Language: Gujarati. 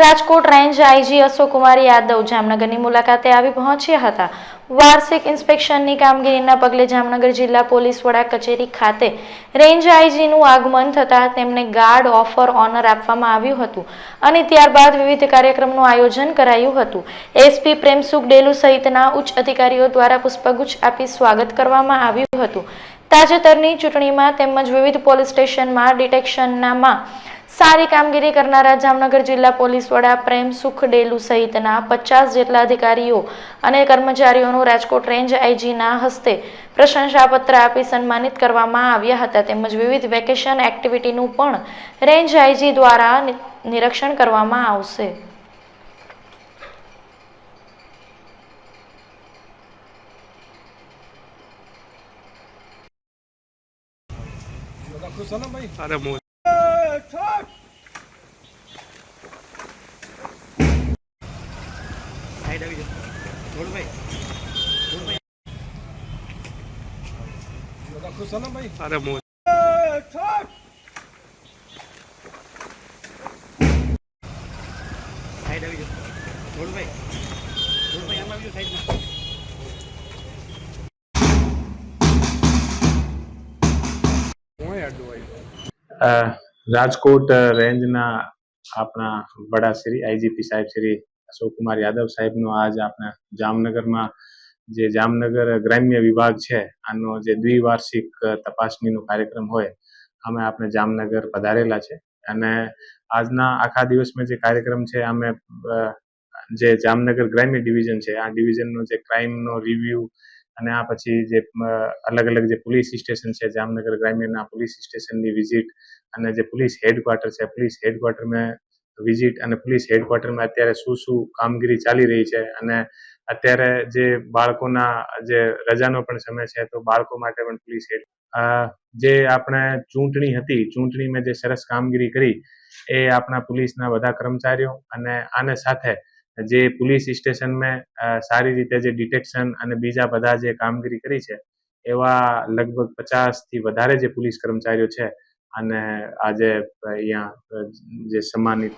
રાજકોટ રેન્જ આઈજી અશોકકુમાર યાદવ જામનગરની મુલાકાતે આવી પહોંચ્યા હતા. વાર્ષિક ઇન્સ્પેક્શનની કામગીરીના પગલે જામનગર જિલ્લા પોલીસ વડા કચેરી ખાતે રેન્જ આઈજીનું આગમન થતાં તેમને ગાર્ડ ઓફર ઓનર આપવામાં આવ્યું હતું અને ત્યારબાદ વિવિધ કાર્યક્રમનું આયોજન કરાયું હતું. એસપી પ્રેમસુખ ડેલુ સહિતના ઉચ્ચ અધિકારીઓ દ્વારા પુષ્પગુચ્છ આપી સ્વાગત કરવામાં આવ્યું હતું. તાજેતરની ચૂંટણીમાં તેમજ વિવિધ પોલીસ સ્ટેશનમાં ડિટેક્શનનામાં સારી કામગીરી કરનારા જામનગર જિલ્લા પોલીસ વડા પ્રેમ સુખડેલુ સહિતના પચાસ જેટલા અધિકારીઓ અને કર્મચારીઓનું રાજકોટ રેન્જ આઈજીના હસ્તે પ્રશંસાપત્ર આપી સન્માનિત કરવામાં આવ્યા હતા. તેમજ વિવિધ વેકેશન એક્ટિવિટીનું પણ રેન્જ આઈજી દ્વારા નિરીક્ષણ કરવામાં આવશે. અરે મોજ અરે મોજ સાઈડ આવી જાઓ ધોળભાઈ ધોળભાઈ આમ આવી જાઓ સાઈડમાં રાજકોટ રેન્જના આપણા વડા શ્રી આઈજીપી સાહેબ શ્રી અશોકકુમાર યાદવ સાહેબનો આજ આપણા જામનગરમાં જે જામનગર ગ્રામ્ય વિભાગ છે, આનો જે દ્વિવાર્ષિક તપાસણીનો કાર્યક્રમ હોય, અમે આપણે જામનગર પધારેલા છે. અને આજના આખા દિવસમાં જે કાર્યક્રમ છે, અમે જે જામનગર ગ્રામ્ય ડિવિઝન છે, આ ડિવિઝનનો જે ક્રાઇમનો રિવ્યુ અને આ પછી જે અલગ અલગ જે પોલીસ સ્ટેશન છે, જામનગર ગ્રામ્યના પોલીસ સ્ટેશનની વિઝિટ અને જે પોલીસ હેડક્વાર્ટર છે, પોલીસ હેડક્વાર્ટરમાં વિઝિટ અને પોલીસ હેડક્વાર્ટરમાં અત્યારે શું શું કામગીરી ચાલી રહી છે અને અત્યારે જે બાળકોના જે રજાનો પણ સમય છે, તો બાળકો માટે પણ પોલીસ હેડ જે આપણે ચૂંટણી હતી, ચૂંટણીમાં જે સરસ કામગીરી કરી, એ આપણા પોલીસના બધા કર્મચારીઓ અને આને સાથે જે પોલીસ સ્ટેશનમાં અ, સારી રીતે જે ડિટેક્શન અને બીજા બધા જે કામગીરી કરી છે એવા લગભગ પચાસથી વધારે જે પોલીસ કર્મચારીઓ છે અને આજે અહીંયા જે સન્માનિત